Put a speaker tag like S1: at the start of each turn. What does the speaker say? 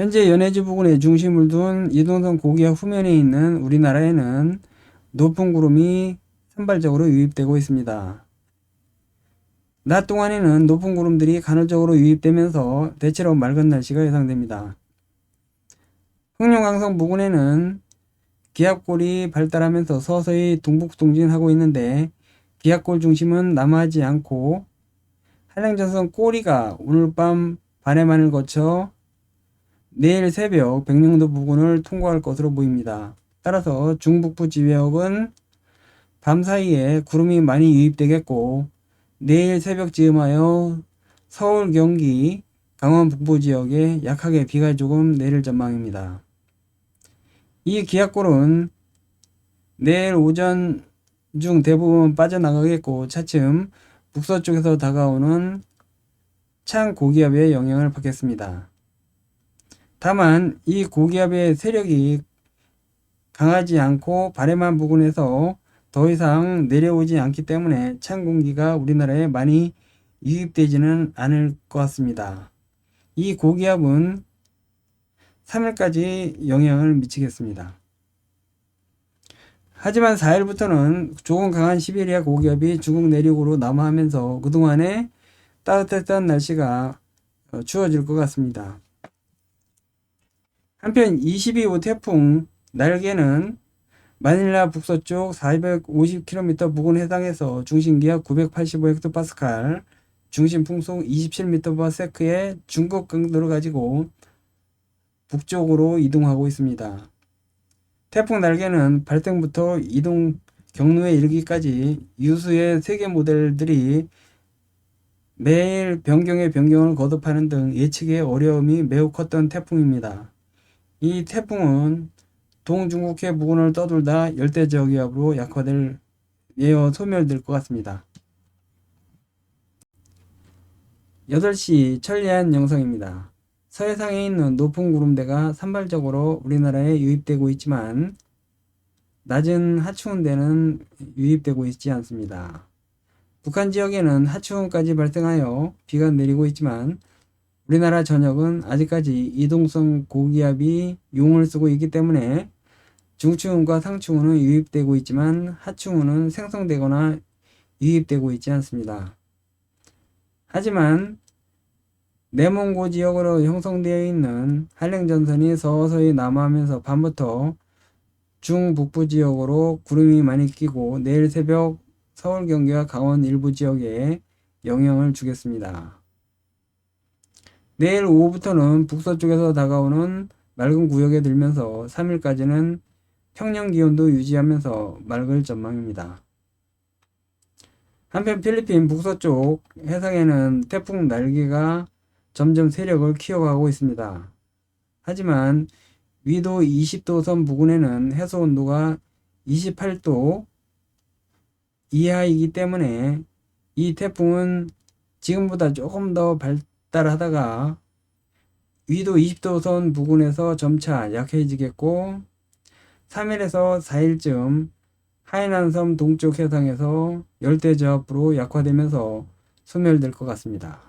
S1: 현재 연해지 부근에 중심을 둔 이동성 고기압 후면에 있는 우리나라에는 높은 구름이 산발적으로 유입되고 있습니다. 낮 동안에는 높은 구름들이 간헐적으로 유입되면서 대체로 맑은 날씨가 예상됩니다. 흥룡강성 부근에는 기압골이 발달하면서 서서히 동북동진하고 있는데 기압골 중심은 남하하지 않고 한랭전선 꼬리가 오늘 밤 반해만을 거쳐 내일 새벽 백령도 부근을 통과할 것으로 보입니다. 따라서 중북부 지역은 밤 사이에 구름이 많이 유입되겠고 내일 새벽 즈음하여 서울, 경기, 강원 북부 지역에 약하게 비가 조금 내릴 전망입니다. 이 기압골은 내일 오전 중 대부분 빠져나가겠고 차츰 북서쪽에서 다가오는 찬 고기압의 영향을 받겠습니다. 다만 이 고기압의 세력이 강하지 않고 바래만 부근에서 더 이상 내려오지 않기 때문에 찬 공기가 우리나라에 많이 유입되지는 않을 것 같습니다. 이 고기압은 3일까지 영향을 미치겠습니다. 하지만 4일부터는 조금 강한 시베리아 고기압이 중국 내륙으로 남하하면서 그동안에 따뜻했던 날씨가 어, 추워질 것 같습니다. 한편 22호 태풍 날개는 마닐라 북서쪽 450km 부근 해상에서 중심기압 985헥토파스칼, 중심 풍속 27m/s의 중국 강도를 가지고 북쪽으로 이동하고 있습니다. 태풍 날개는 발생부터 이동 경로에 이르기까지 유수의 세계 모델들이 매일 변경의 변경을 거듭하는 등 예측의 어려움이 매우 컸던 태풍입니다. 이 태풍은 동중국해 부근을 떠돌다 열대 저기압으로 약화될 예어 소멸될 것 같습니다. 8시 천리안 영상입니다. 서해상에 있는 높은 구름대가 산발적으로 우리나라에 유입되고 있지만 낮은 하추운대는 유입되고 있지 않습니다. 북한 지역에는 하추운까지 발생하여 비가 내리고 있지만 우리나라 전역은 아직까지 이동성 고기압이 용을 쓰고 있기 때문에 중추운과 상추운은 유입되고 있지만 하추운은 생성되거나 유입되고 있지 않습니다. 하지만 내몽고 지역으로 형성되어 있는 한랭전선이 서서히 남하하면서 밤부터 중북부 지역으로 구름이 많이 끼고 내일 새벽 서울 경기와 강원 일부 지역에 영향을 주겠습니다. 내일 오후부터는 북서쪽에서 다가오는 맑은 구역에 들면서 3일까지는 평년 기온도 유지하면서 맑을 전망입니다. 한편 필리핀 북서쪽 해상에는 태풍 날개가 점점 세력을 키워가고 있습니다. 하지만 위도 20도 선 부근에는 해수 온도가 28도 이하이기 때문에 이 태풍은 지금보다 조금 더 발 달하다가 위도 20도 선 부근에서 점차 약해지겠고 3일에서 4일쯤 하이난섬 동쪽 해상에서 열대저압으로 약화되면서 소멸될 것 같습니다.